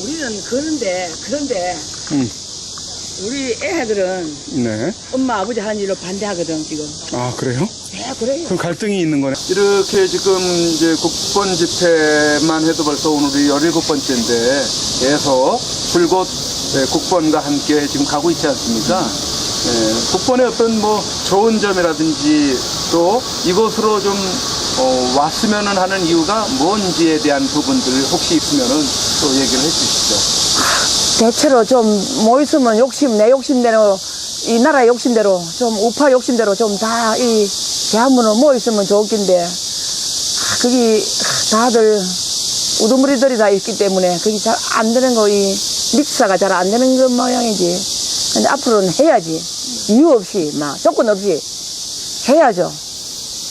우리는 그런데 그런데 음. 우리 애들은 네. 엄마 아버지 하는 일로 반대하거든 지금. 아, 그래요? 네 그래요. 그럼 갈등이 있는 거네. 이렇게 지금 이제 국번 집회만 해도 벌써 오늘이 17번째인데, 에서 불곧 네, 국번과 함께 지금 가고 있지 않습니까? 예, 국번의 어떤 뭐 좋은 점이라든지 또 이곳으로 좀 어, 왔으면은 하는 이유가 뭔지에 대한 부분들 혹시 있으면은 또 얘기를 해 주시죠. 대체로 좀 뭐 있으면 욕심, 내 욕심대로, 이 나라 욕심대로, 좀 우파 욕심대로 좀 다 이 대한민국 뭐 있으면 좋긴데, 아, 그게 다들 우두머리들이 다 있기 때문에 그게 잘 안 되는 거, 이 믹스가 잘 안 되는 것 모양이지. 근데 앞으로는 해야지. 이유 없이, 막, 조건 없이 해야죠.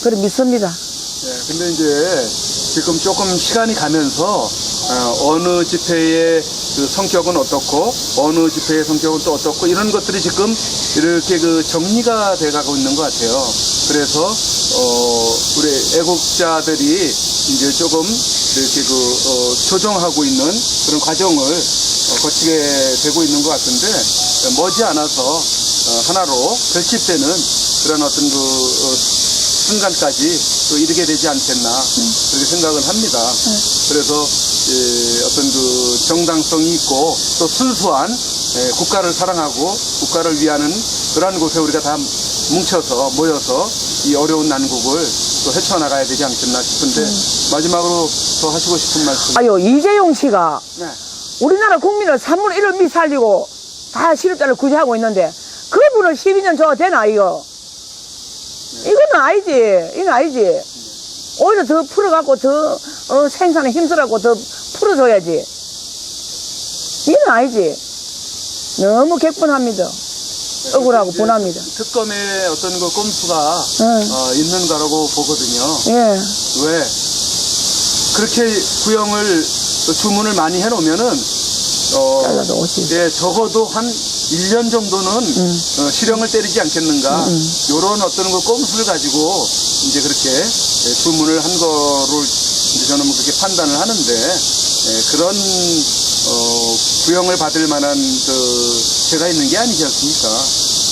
그래 믿습니다. 네, 근데 이제 지금 조금 시간이 가면서 어, 느 집회의 그 성격은 어떻고 어느 집회의 성격은 또 어떻고 이런 것들이 지금 이렇게 그 정리가 돼가고 있는 것 같아요. 그래서 어, 우리 애국자들이 이제 조금 이렇게 그 어, 조정하고 있는 그런 과정을 어, 거치게 되고 있는 것 같은데 머지않아서 어, 하나로 결집되는 그런 어떤 그 어, 순간까지 또 이르게 되지 않겠나 그렇게 생각을 합니다. 그래서 예, 어떤 그 정당성이 있고 또 순수한 예, 국가를 사랑하고 국가를 위하는 그러한 곳에 우리가 다 뭉쳐서 모여서 이 어려운 난국을 또 헤쳐나가야 되지 않겠나 싶은데 마지막으로 더 하시고 싶은 말씀. 아유, 이재용 씨가 네. 우리나라 국민을 3분의 1을 미살리고 다 실업자를 구제하고 있는데 그분을 12년 줘도 되나 이거 이거는 아니지. 이건 아니지. 오히려 더 풀어갖고 더 어, 생산에 힘쓰라고 더 풀어줘야지. 이건 아니지. 너무 객분합니다. 억울하고 분합니다. 특검의 어떤 그 꼼수가 응. 어, 있는 거라고 보거든요. 예. 왜? 그렇게 구형을 주문을 많이 해놓으면은 어, 잘라도 오지. 예, 적어도 한 1년 정도는 어, 실형을 때리지 않겠는가? 요런 어떤 그 꼼수를 가지고 이제 그렇게 예, 주문을 한 거를 이제 저는 뭐 그렇게 판단을 하는데 예, 그런 어, 구형을 받을 만한 그 죄가 있는 게 아니지 않습니까?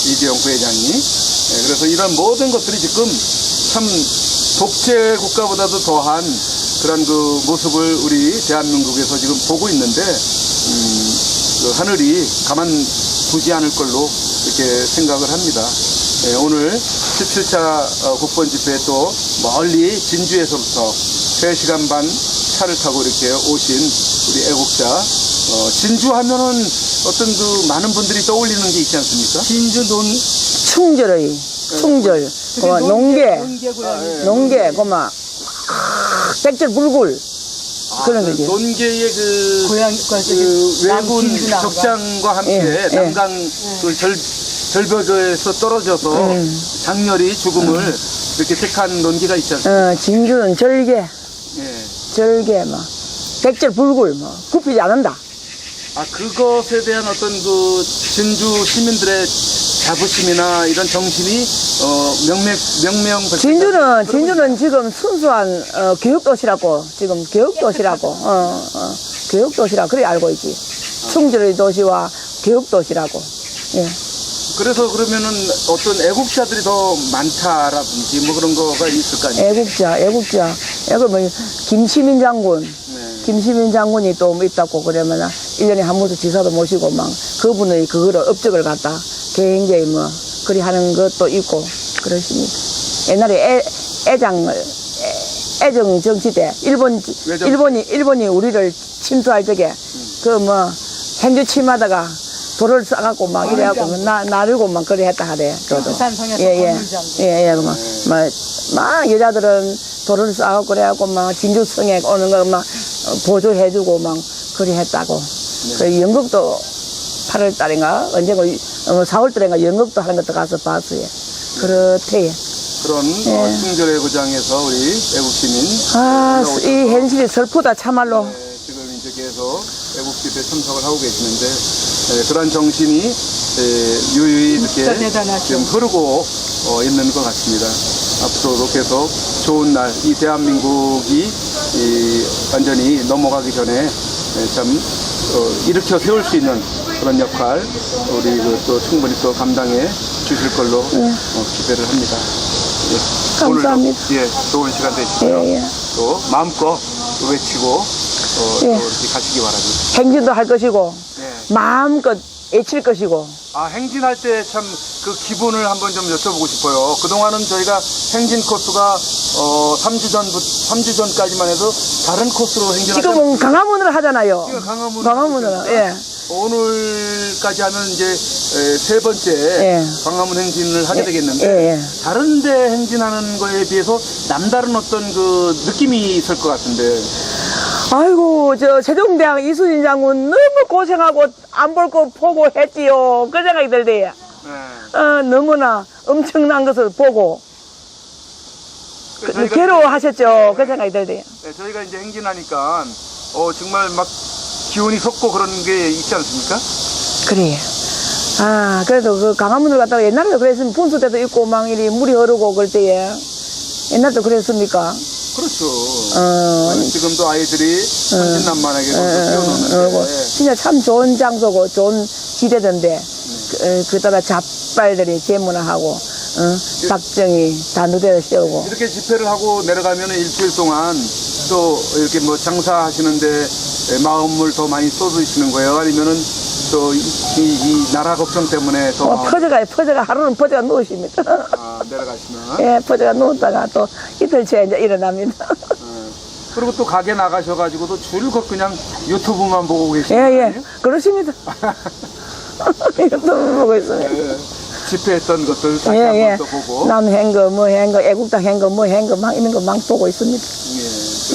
이재용 부회장이. 예, 그래서 이런 모든 것들이 지금 참 독재 국가보다도 더한 그런 그 모습을 우리 대한민국에서 지금 보고 있는데 음, 그 하늘이 가만 두지 않을 걸로 이렇게 생각을 합니다. 예, 오늘 17차 국번 집회 또 멀리 진주에서부터 3시간 반 차를 타고 이렇게 오신 우리 애국자 어, 진주 하면은 어떤 그 많은 분들이 떠올리는 게 있지 않습니까? 진주 논 충절의 충절 그만 농계 논개구나. 농계 그만 백절 불굴 그런 그 거지. 논계의 그, 고향 그 외군 진주 나무가. 적장과 함께 예, 예. 남강 그 절, 절벽에서 떨어져서 음. 장렬히 죽음을 이렇게 택한 논기가 있지 않습니까? 어, 진주는 절개 예. 절개 뭐 백절 불굴 뭐 굽히지 않는다. 아, 그것에 대한 어떤 그 진주 시민들의 자부심이나 이런 정신이 어, 명명, 명명 진주는 진주는 지금 순수한 어, 교육 도시라고 지금 교육 도시라고 어, 어, 교육 도시라 그래 알고 있지. 충절의 도시와 교육 도시라고. 예. 그래서 그러면은 어떤 애국자들이 더 많다라든지 뭐 그런 거가 있을 거 아니에요? 애국자 애국자 애국 뭐 김시민 장군 네. 김시민 장군이 또 있다고 그러면 일년에한 번씩 지사도 모시고 막 그분의 그거를 업적을 갖다 굉장히 뭐 그리 하는 것도 있고 그렇습니다. 옛날에 애, 애장을 애, 애정 정치 때 일본 외정. 일본이 일본이 우리를 침투할 적에 그뭐 hen주 침하다가 돌을 싸갖고 막 이래갖고 나 나르고 막 그래 했다 하래. 저도. 부산 성에서 예예 건물장군. 예예 막, 막, 막 여자들은 돌을 싸갖고 그래갖고 막 진주성에 오는 거 막 보조해주고 막 그리 했다고. 그 연극도 8월 달인가 언제가 어, 4월 달인가 연극도 하는 것도 가서 봤어요. 그렇대요. 그런 어, 충절의 고장에서 우리 애국 시민 아, 올라오셔서 이 현실이 슬프다 참말로. 네, 지금 이제 계속 애국 집회에 참석을 하고 계시는데 네, 그러한 정신이 네, 유유히 이렇게. 지금 흐르고 어, 있는 것 같습니다. 앞으로도 계속 좋은 날, 이 대한민국이 이, 완전히 넘어가기 전에 네, 참 어, 일으켜 세울 수 있는 그런 역할 우리 그 또 충분히 또 감당해 주실 걸로 어, 기대를 합니다. 예. 감사합니다. 오늘도, 예, 좋은 시간 되시고요. 예, 예. 또 마음껏 또 외치고 어, 또 예. 이렇게 가시기 바랍니다. 행진도 할 것이고 예. 마음껏 애칠 것이고 아, 행진할 때 참 그 기분을 한번 좀 여쭤보고 싶어요. 그동안은 저희가 행진 코스가 어, 3주 전부 3주 전까지만 해도 다른 코스로 행진하죠. 지금은 강화문을 하잖아요. 지금 강화문으로 하고 예. 오늘까지 하면 이제 에, 세 번째 예. 광화문 행진을 하게 되겠는데 예, 예. 다른데 행진하는 거에 비해서 남다른 어떤 그 느낌이 있을 것 같은데 아이고 저 세종대왕 이순신 장군 너무 고생하고 안 볼 거 보고 했지요. 그 생각이 들대요. 네. 어, 너무나 엄청난 것을 보고 그, 괴로워하셨죠. 그 생각이 들대요. 네, 저희가 이제 행진하니까 어, 정말 막 기운이 솟고 그런 게 있지 않습니까? 그래. 아, 그래도 그 강화문을 갔다가 옛날에도 그랬으면 분수 때도 있고 막 이리 물이 흐르고 그럴 때에 옛날도 그랬습니까? 그렇죠. 어, 지금도 아이들이 천진난만하게 어, 어, 뛰어노는데 어, 진짜 참 좋은 장소고 좋은 지대던데 그, 그 따라 잡발들이 제문화하고 어, 박정희 단두대를 세우고 이렇게 집회를 하고 내려가면 일주일 동안 또 이렇게 뭐 장사하시는데 마음을 더 많이 쏟으시는 거예요? 아니면은 또 이, 나라 걱정 때문에 더 어, 마음- 퍼져가 퍼져가 하루는 퍼져가 누우십니다. 아, 내려가시면 예, 퍼져가 누웠다가 또 이틀 째 이제 일어납니다. 예. 그리고 또 가게 나가셔가지고도 줄곧 그냥 유튜브만 보고 계시는 예, 거 예, 아니에요? 그렇습니다. 유튜브 보고 있습니다. 예. 집회했던 것들 다시 예, 한번 예. 또 보고 남 행거, 뭐 행거, 애국당 행거, 뭐 행거, 막 있는 거막 보고 있습니다.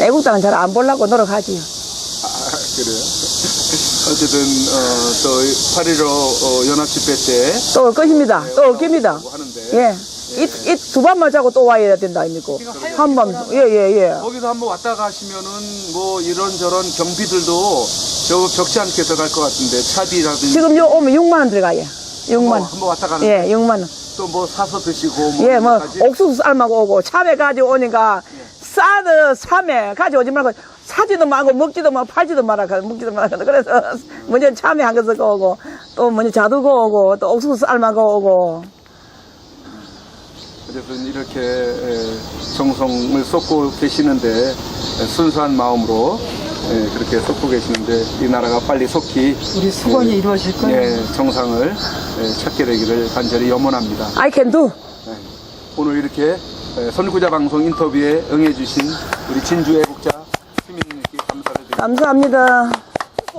예. 애국당은 잘 안 보려고 노력하지요. 아, 그래요. 어쨌든 어, 또 8.15 어, 연합집회 때 또 올 것입니다. 또 올 겁니다. 하는데 예. 이, 이두 밤만 자고 또 와야 된다, 아닙니까? 한 밤, 예, 예, 예. 거기서 한번 왔다 가시면은 뭐 이런저런 경비들도 저 적지 않게 들어갈 것 같은데 차비라든지 지금 요 오면 6만 원 들어가요. 6만원. 뭐 한번 왔다 가는 예, 6만 원. 또 뭐 사서 드시고 뭐 예, 뭐? 옥수수 삶아고 오고, 참외 가지고 오니까, 싸드 참외 가지고 오지 말고, 사지도 말고, 먹지도 말고, 팔지도 말아, 먹지도 말아. 그래서, 먼저 참외 한 것을 오고, 또 먼저 자두고 오고, 또 옥수수 삶아고 오고, 어쨌든 이렇게 에, 정성을 쏟고 계시는데 에, 순수한 마음으로 에, 그렇게 쏟고 계시는데 이 나라가 빨리 속히 우리 수건이 이루어질 거예요. 예, 정상을 에, 찾게 되기를 간절히 염원합니다. I can do. 네. 오늘 이렇게 에, 선구자 방송 인터뷰에 응해주신 우리 진주 애국자 시민님께 감사를 드립니다. 감사합니다.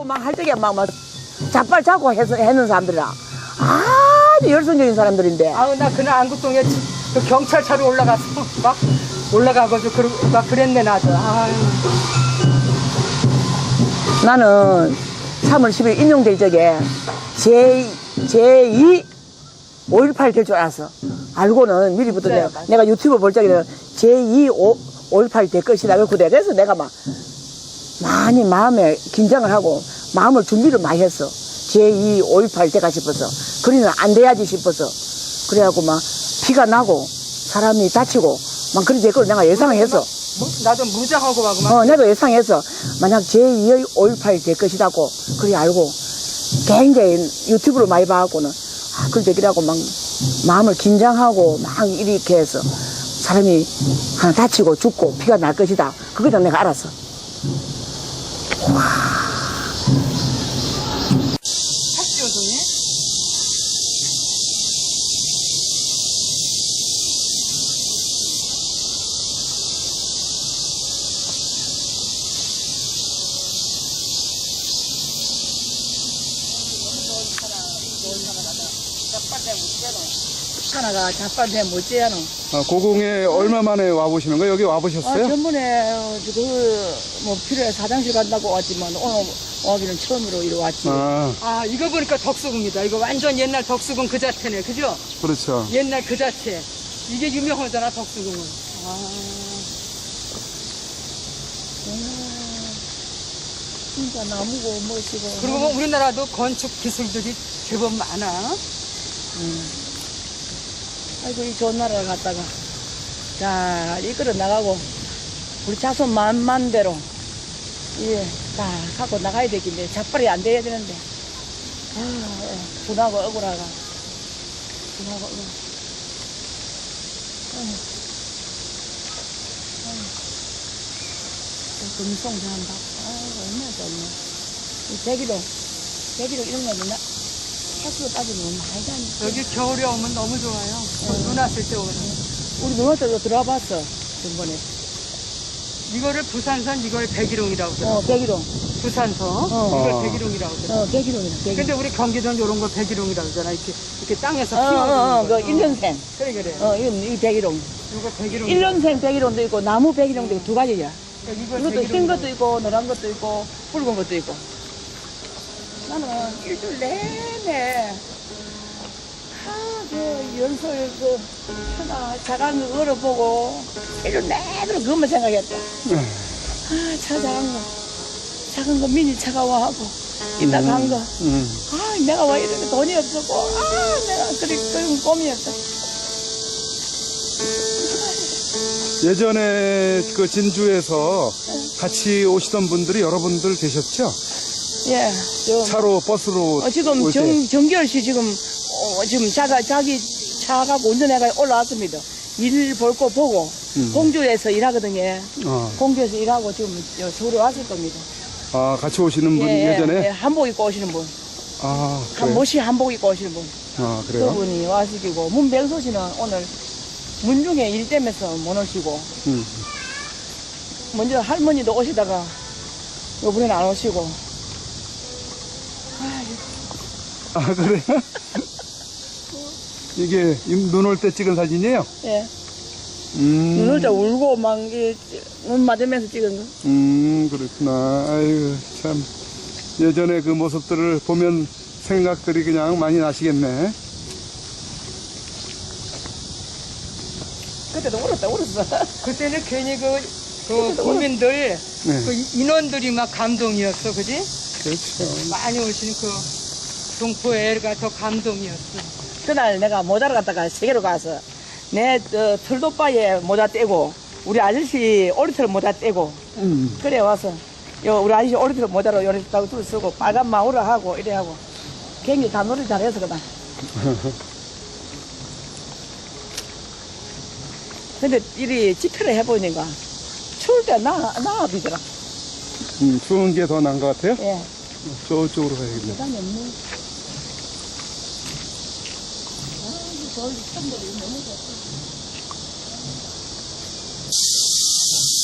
막할 적에 막, 막, 자빨 자고 해서, 해는 사람들이라. 아주 열성적인 사람들인데. 아우 나 그날 안국동에 그 경찰차로 올라가서 막 올라가가지고 그, 막 그랬네 나도. 아유. 나는 3월 10일 임용될 적에 제, 제2 5.18 될 줄 알았어. 알고는 미리부터 네, 내가, 맞아요. 내가 유튜브 볼 적에는 제2 5.18될 것이다. 그 그래서 내가 막 많이 마음에 긴장을 하고 마음을 준비를 많이 했어. 제2 5.18 될까 싶어서. 그러면 안 돼야지 싶어서. 그래갖고 막 피가 나고 사람이 다치고 막 그런 걸 내가 예상을 했어. 뭐, 나도 무장하고 막 막. 어, 나도 예상해서 만약 제2의 5.18 될 것이라고 그리 알고 굉장히 유튜브로 많이 봐갖고는 아, 그럴 때기라고 막 마음을 긴장하고 막 이렇게 해서 사람이 하나 다치고 죽고 피가 날 것이다. 그거다 내가 알았어. 하나가 자빠대 못지않아. 아, 고궁에 얼마 만에 와보시는 거예요? 여기 아, 와보셨어요? 전번에 어, 그뭐 필요해서 화장실 간다고 왔지만 오늘 오기는 처음으로 이리 왔지. 아, 아 이거 보니까 덕수궁입니다. 이거 완전 옛날 덕수궁 그 자체네, 그죠? 그렇죠. 옛날 그 자체. 이게 유명하잖아 덕수궁은. 아. 진짜 나무고 멋지고. 그리고 뭐 우리나라도 건축 기술들이 제법 많아. 아이고 이 좋은 나라를 갔다가 자 이끌어 나가고 우리 자손 만만대로 예딱 하고 나가야 되겠네. 작발이 안 돼야 되는데. 아, 예. 분하고 억울하가. 분하고 억울. 금송 잘한다. 아, 얼마나 좋네. 이 대기로, 대기로 이런 거 있나? 횟수로 따지면 많이 가니. 여기 겨울에 오면 너무 좋아요. 눈 왔을 때 오면. 우리 누나들도 들어와 봤어. 전번에. 이거를 부산산 이걸 백일홍이라고 그러더라고. 어, 대기로. 부산서 어. 이걸 백일홍이라고 그러더라고. 어, 대기로이다, 대기로. 근데 우리 경기도는 이런 걸 백일홍이라고 그러잖아. 이렇게, 이렇게 땅에서 어, 어, 어, 키워주는 그 거. 1년생. 그래, 그래. 어, 이, 이 백일홍. 이거 백일홍. 1년생 백일홍도 있고, 나무 백일홍도 있고, 두 가지야. 이거 이것도 흰 것도 있고, 노란 것도 있고, 붉은 것도 있고. 나는 일주일 내내, 아, 그, 연설, 그, 하나, 작은 거 걸어보고, 일주일 내내 그것만 생각했다. 아, 차 작은 거. 작은 거 미니 차가 와하고, 이따가 한 거. 음. 아, 내가 왜 이렇게 돈이 없었고, 아, 내가 그리, 그런 꿈이었다. 예전에 그 진주에서 같이 오시던 분들이 여러분들 계셨죠? 예, 좀. 차로 버스로 어, 지금 올 때. 정, 정결 씨 지금, 어, 지금 자가, 자기 차 갖고 운전해가 올라왔습니다. 일 볼 거 보고, 음. 공주에서 일하거든요. 어. 공주에서 일하고 지금 여- 서울에 왔을 겁니다. 아 같이 오시는 분 예, 예, 전에 예, 한복 입고 오시는 분. 아 한 그래요? 모시 한복 입고 오시는 분. 아 그래요? 그분이 와시기고, 문병수 씨는 오늘 문중에 일 때면서 못 오시고, 음. 먼저 할머니도 오시다가, 요번에는 안 오시고, 아 그래요? 이게 눈 올 때 찍은 사진이에요? 예. 음. 눈을 다 울고 막, 이, 눈 맞으면서 찍은 거. 음 그렇구나. 아유 참 예전에 그 모습들을 보면 생각들이 그냥 많이 나시겠네. 그때도 울었다, 울었어. 그때는 괜히 그, 그 국민들, 네. 그 인원들이 막 감동이었어, 그지? 그렇죠. 많이 오시는 그 동포애가 더 감동이었어. 그날 내가 모자를 갖다가 세계로 가서 내 어, 털도바에 모자 떼고 우리 아저씨 오리털 모자 떼고 음. 그래 와서 요 우리 아저씨 오리털 모자로 요리 따고 둘 쓰고 빨간 마우를 하고 이래 하고 굉장히 다 놀이 잘해서 그날 근데 이리 집회를 해보니까 추울 때 나, 나비더라 음, 추운 게 더 나은 것 같아요? 예 저쪽으로 가야겠네. 대단히 없네 아, 겨울 천벌이 너무 좋다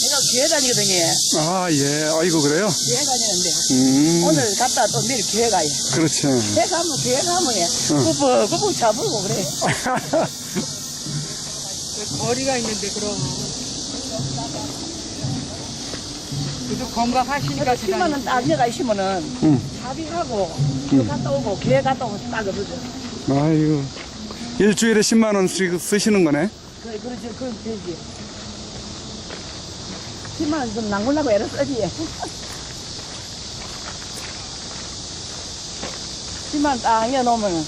내가 교회 다니거든요 아, 예. 아이고, 그래요? 교회 다니는데 음. 오늘 갔다 또 내일 교회 가요 그렇죠. 교회 가면 교회 가면 예 꾸벅 꾸벅 잡으고 그래 그 거리가 있는데, 그럼. 그래도 건강하시니까 심만은 딱 내가 있으면은 음. 자비하고 그 갔다 오고 교회 갔다 오고 딱 그러죠. 아이고. 일주일에 10만 원씩 쓰시는 거네? 그래 그러지 그럼 되지. 10만 원 좀 낭굴라고 애를 쓰지. 10만 원 딱 이어놓으면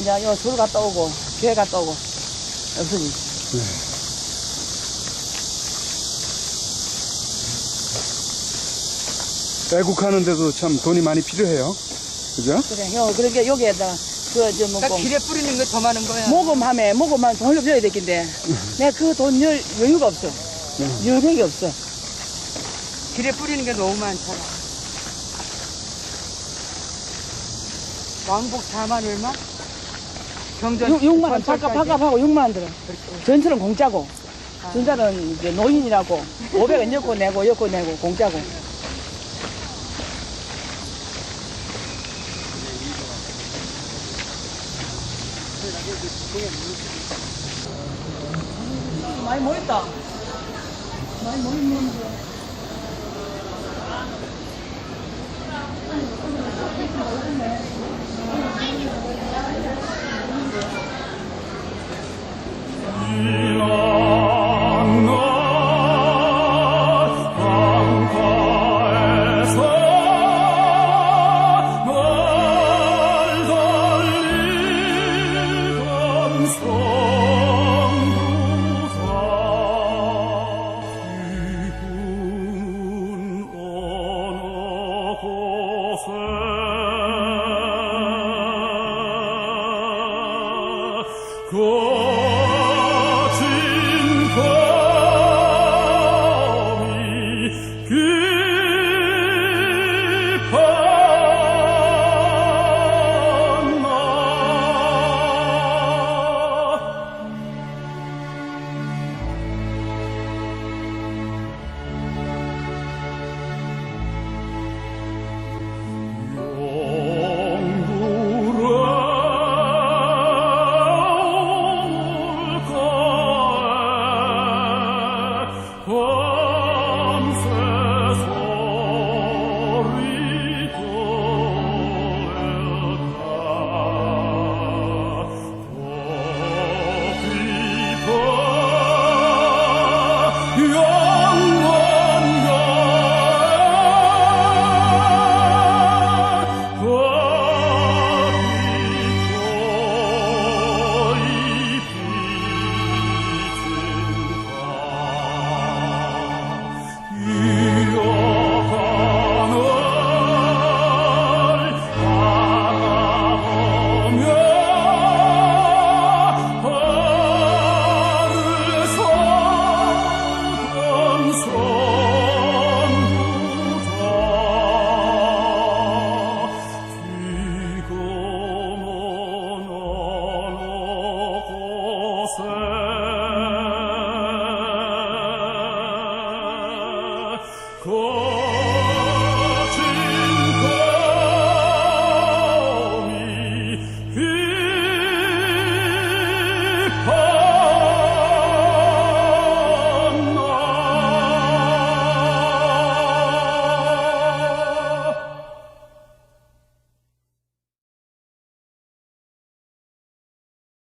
이제 요술 갔다 오고 교회 갔다 오고. 없으니 애국하는데도 참 돈이 많이 필요해요. 그죠? 그래 요 그러게 여기에다 그저 그러니까 뭐고 길에 뿌리는 거더 많은 거야. 모금함에 모금하면 돈을 줘야 되겠는데 내가 그 돈 여유가 없어 여력이 없어 길에 뿌리는 게 너무 많잖아. 왕복 4만 얼마? 경전 6 만 원 전철까지? 바값 바값하고 6만 원 들어 전철은 공짜고 전자는 이제 노인이라고 500원 엮고 내고 엮고 내고 공짜고 많이 멀다. 많이 멀리 멀는데. 음. Go